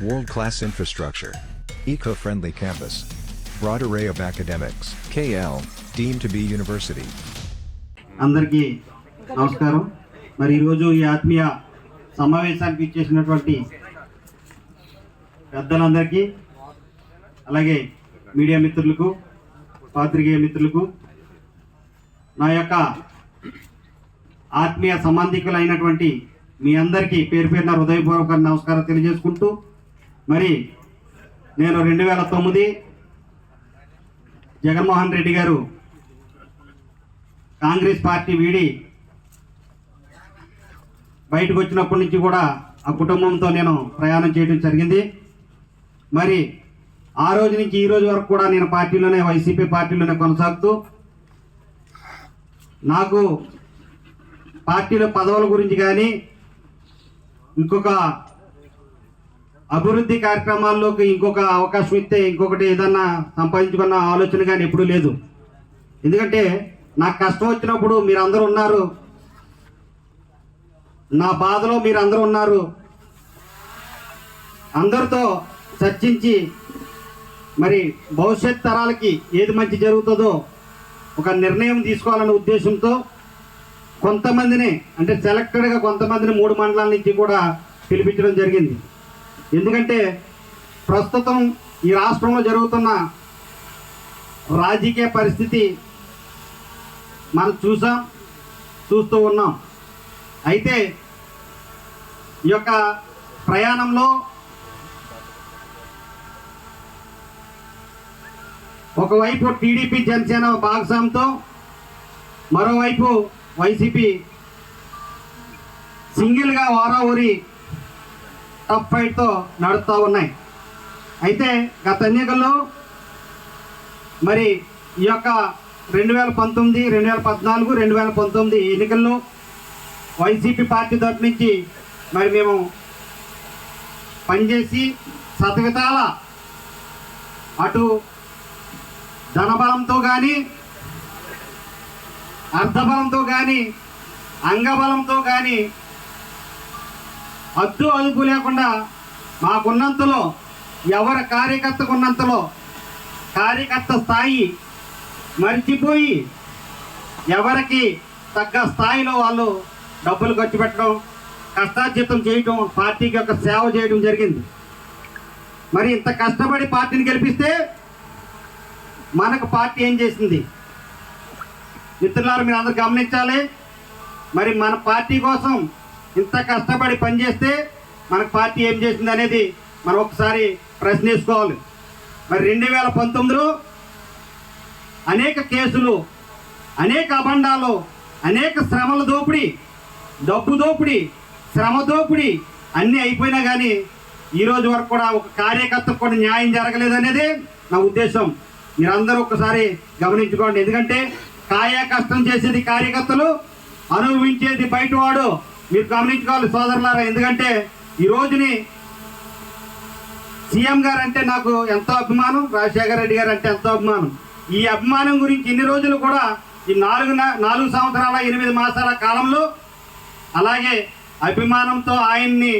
World-class infrastructure. Eco-friendly campus. Broad array of academics. KL, deemed to be university. అందరికీ నమస్కారం మరి ఈరోజు ఈ ఆత్మీయ సమావేశానికి ఇచ్చేసినటువంటి పెద్దలందరికీ అలాగే మీడియా మిత్రులకు పాత్రికేయ మిత్రులకు నా యొక్క ఆత్మీయ సంబంధికులైనటువంటి మీ అందరికీ పేరు పేరున హృదయపూర్వక నమస్కారం తెలియజేసుకుంటూ మరి నేను రెండు వేల తొమ్మిది జగన్మోహన్ రెడ్డి గారు కాంగ్రెస్ పార్టీ వీడి బయటకు వచ్చినప్పటి నుంచి కూడా ఆ కుటుంబంతో నేను ప్రయాణం చేయడం జరిగింది. మరి ఆ రోజు నుంచి ఈ రోజు వరకు కూడా నేను పార్టీలోనే వైసీపీ పార్టీలోనే కొనసాగుతూ నాకు పార్టీలో పదవుల గురించి కానీ ఇంకొక అభివృద్ధి కార్యక్రమాల్లోకి ఇంకొక అవకాశం ఇస్తే ఇంకొకటి ఏదన్నా సంపాదించుకున్న ఆలోచన కానీ ఎప్పుడూ లేదు. ఎందుకంటే నాకు కష్టం వచ్చినప్పుడు మీరు అందరూ ఉన్నారు. నా బాధలో మీరు అందరూ ఉన్నారు. అందరితో చర్చించి మరి భవిష్యత్ తరాలకి ఏది మంచి జరుగుతుందో ఒక నిర్ణయం తీసుకోవాలనే ఉద్దేశంతో కొంతమందిని అంటే సెలెక్టెడ్గా కొంతమందిని మూడు మండలాల నుంచి కూడా పిలిపించడం జరిగింది. ఎందుకంటే ప్రస్తుతం ఈ రాష్ట్రంలో జరుగుతున్న రాజకీయ పరిస్థితి మనం చూసాం చూస్తూ ఉన్నాం. అయితే ఈ యొక్క ప్రయాణంలో ఒకవైపు టీడీపీ జనసేన భాగస్వామ్యంతో మరోవైపు వైసీపీ సింగిల్గా వారా ఊరి టఫ్ ఫైట్తో నడుస్తూ ఉన్నాయి. అయితే గత ఎన్నికల్లో మరి ఈ యొక్క రెండు వేల పంతొమ్మిది రెండు వేల పద్నాలుగు రెండు వేల పంతొమ్మిది ఎన్నికల్లో వైసీపీ పార్టీ తరఫు నుంచి మరి మేము పనిచేసి శతవిధాల అటు ధనబలంతో కానీ అర్థబలంతో కానీ అంగబలంతో కానీ అద్దు అదుపు లేకుండా మాకున్నంతలో ఎవరి కార్యకర్తకు ఉన్నంతలో కార్యకర్త స్థాయి మర్చిపోయి ఎవరికి తగ్గ స్థాయిలో వాళ్ళు డబ్బులు ఖర్చు పెట్టడం కష్టార్జితం చేయటం పార్టీకి యొక్క సేవ చేయడం జరిగింది. మరి ఇంత కష్టపడి పార్టీని గెలిపిస్తే మనకు పార్టీ ఏం చేసింది? మిత్రులారు మీరు అందరు గమనించాలి. మరి మన పార్టీ కోసం ఇంత కష్టపడి పనిచేస్తే మనకు పార్టీ ఏం చేసింది అనేది మనం ఒకసారి ప్రశ్నించుకోవాలి మరి రెండు వేల పంతొమ్మిదిలో అనేక కేసులు అనేక అబండాలు అనేక శ్రమల దోపిడీ డబ్బు దోపిడీ శ్రమ దోపిడీ అన్నీ అయిపోయినా కానీ ఈరోజు వరకు కూడా ఒక కార్యకర్తకు కూడా న్యాయం జరగలేదనేది నా ఉద్దేశం. మీరందరూ ఒకసారి గమనించుకోండి. ఎందుకంటే కాయ కష్టం చేసేది కార్యకర్తలు అనుభవించేది బయటవాడు మీరు గమనించుకోవాలి సోదరులారా ఎందుకంటే ఈ రోజుని సీఎం గారు అంటే నాకు ఎంతో అభిమానం రాజశేఖర రెడ్డి గారు అంటే ఎంతో అభిమానం. ఈ అభిమానం గురించి ఇన్ని రోజులు కూడా ఈ నాలుగు నాలుగు సంవత్సరాల ఎనిమిది మాసాల కాలంలో అలాగే అభిమానంతో ఆయన్ని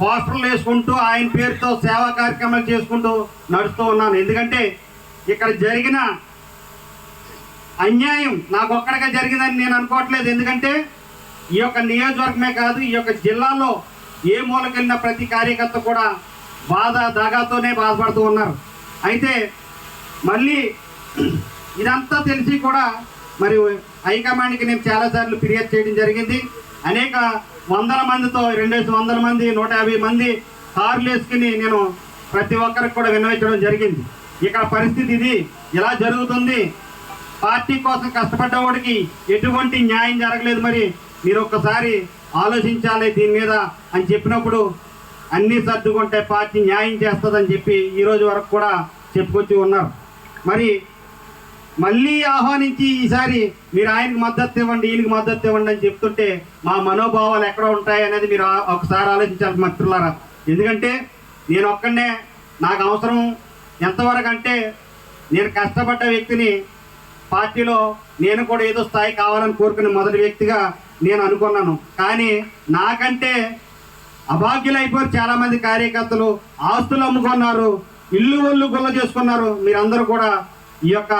పోస్టర్లు వేసుకుంటూ ఆయన పేరుతో సేవా కార్యక్రమాలు చేసుకుంటూ నడుస్తూ ఉన్నాను. ఎందుకంటే ఇక్కడ జరిగిన అన్యాయం నాకు ఒక్కడిగా జరిగిందని నేను అనుకోవట్లేదు. ఎందుకంటే ఈ యొక్క నియోజకవర్గమే కాదు ఈ యొక్క జిల్లాలో ఏ మూలకెళ్ళిన ప్రతి కార్యకర్త కూడా బాధ దాగాతోనే బాధపడుతూ ఉన్నారు. అయితే మళ్ళీ ఇదంతా తెలిసి కూడా మరి హైకమాండ్కి నేను చాలాసార్లు ఫిర్యాదు చేయడం జరిగింది. అనేక వందల మందితో రెండు వందల మంది నూట యాభై మంది కార్లు వేసుకుని నేను ప్రతి ఒక్కరికి కూడా విన్నవించడం జరిగింది. ఇక్కడ పరిస్థితి ఇది ఇలా జరుగుతుంది. పార్టీ కోసం కష్టపడ్డవాడికి ఎటువంటి న్యాయం జరగలేదు మరి. మీరు ఒక్కసారి ఆలోచించాలి దీని మీద అని చెప్పినప్పుడు అన్నీ సర్దుకుంటే పార్టీ న్యాయం చేస్తుందని చెప్పి ఈరోజు వరకు కూడా చెప్పుకొచ్చి ఉన్నారు. మరి మళ్ళీ ఆహ్వానించి ఈసారి మీరు ఆయనకి మద్దతు ఇవ్వండి ఈయనకి మద్దతు ఇవ్వండి అని చెప్తుంటే మా మనోభావాలు ఎక్కడ ఉంటాయి అనేది మీరు ఒకసారి ఆలోచించాలి మిత్రులారా. ఎందుకంటే నేను ఒక్కడనే నాకు అవసరం ఎంతవరకు అంటే నేను కష్టపడ్డ వ్యక్తిని పార్టీలో నేను కూడా ఏదో స్థాయి కావాలని కోరుకునే మొదటి వ్యక్తిగా నేను అనుకున్నాను. కానీ నాకంటే అభాగ్యులైపోయారు చాలామంది కార్యకర్తలు ఆస్తులు అమ్ముకున్నారు ఇల్లు ఒళ్ళు గుల్ల చేసుకున్నారు. మీరందరూ కూడా ఈ యొక్క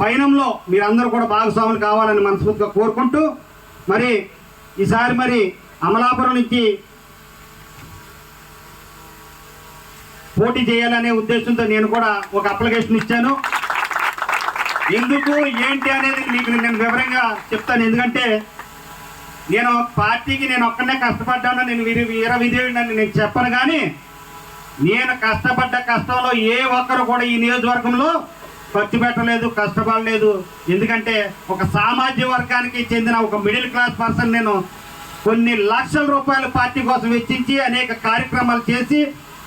పయనంలో మీరందరూ కూడా భాగస్వాములు కావాలని మనస్ఫూర్తిగా కోరుకుంటూ మరి ఈసారి మరి అమలాపురం నుంచి పోటీ చేయాలనే ఉద్దేశంతో నేను కూడా ఒక అప్లికేషన్ ఇచ్చాను. ఎందుకు ఏంటి అనేది మీకు నేను వివరంగా చెప్తాను. ఎందుకంటే నేను పార్టీకి నేను ఒక్కనే కష్టపడ్డాను నేను వీరి వీర విధేయుడని నేను చెప్పను కానీ నేను కష్టపడ్డ కష్టంలో ఏ ఒక్కరు కూడా ఈ నియోజకవర్గంలో ఖర్చు పెట్టలేదు కష్టపడలేదు. ఎందుకంటే ఒక సామాజిక వర్గానికి చెందిన ఒక మిడిల్ క్లాస్ పర్సన్ నేను కొన్ని లక్షల రూపాయలు పార్టీ కోసం వెచ్చించి అనేక కార్యక్రమాలు చేసి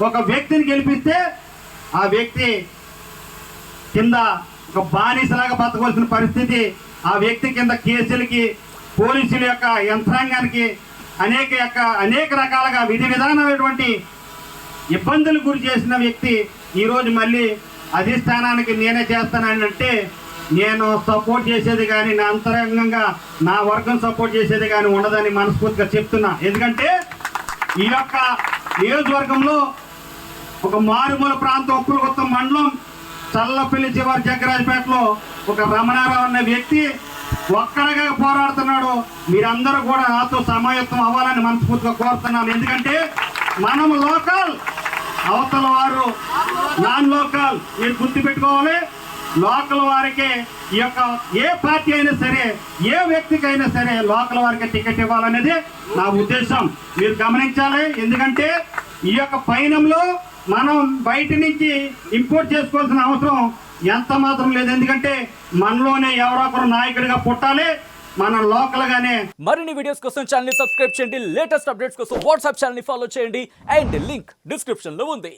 ఒక వ్యక్తిని గెలిపిస్తే ఆ వ్యక్తి కింద ఒక బానిసలాగా బతకవలసిన పరిస్థితి ఆ వ్యక్తి కింద కేసులకి పోలీసుల యొక్క యంత్రాంగానికి అనేక యొక్క అనేక రకాలుగా విధి విధానమైనటువంటి ఇబ్బందులు గురి చేసిన వ్యక్తి ఈరోజు మళ్ళీ అధిష్టానానికి నేనే చేస్తానని అంటే నేను సపోర్ట్ చేసేది కానీ నా అంతరంగంగా నా వర్గం సపోర్ట్ చేసేది కానీ ఉండదని మనస్ఫూర్తిగా చెప్తున్నా. ఎందుకంటే ఈ యొక్క నియోజకవర్గంలో ఒక మారుమూల ప్రాంతం ఉప్పులగొత్తం మండలం చల్లపల్లి చివరి జగ్గరాజపేటలో ఒక రమణారావు అనే వ్యక్తి ఒక్కడగా పోరాడుతున్నాడు. మీరందరూ కూడా నాతో సమాయత్తం అవ్వాలని మనస్ఫూర్తిగా కోరుతున్నాను. ఎందుకంటే మనం లోకల్. అవతల వారు నాన్ లోకల్. మీరు గుర్తుపెట్టుకోవాలి. లోకల్ వారికి ఈ యొక్క ఏ పార్టీ అయినా సరే ఏ వ్యక్తికైనా సరే లోకల్ వారికి టికెట్ ఇవ్వాలనేది నా ఉద్దేశం. మీరు గమనించాలి. ఎందుకంటే ఈ యొక్క పయనంలో మనం బయట నుంచి ఇంపోర్ట్ చేసుకోవాల్సిన అవసరం ఎంత మాత్రం లేదు. ఎందుకంటే మనలోనే ఎవరో ఒకరు నాయకుడిగా పుట్టాలి. మనం లోకల్ గానే మరిన్ని వీడియోస్ కోసం ఛానల్ సబ్స్క్రైబ్ చేయండి. లేటెస్ట్ అప్డేట్స్ కోసం వాట్సాప్ ఛానల్ ఫాలో చేయండి. అండ్ లింక్ డిస్క్రిప్షన్లో ఉంది.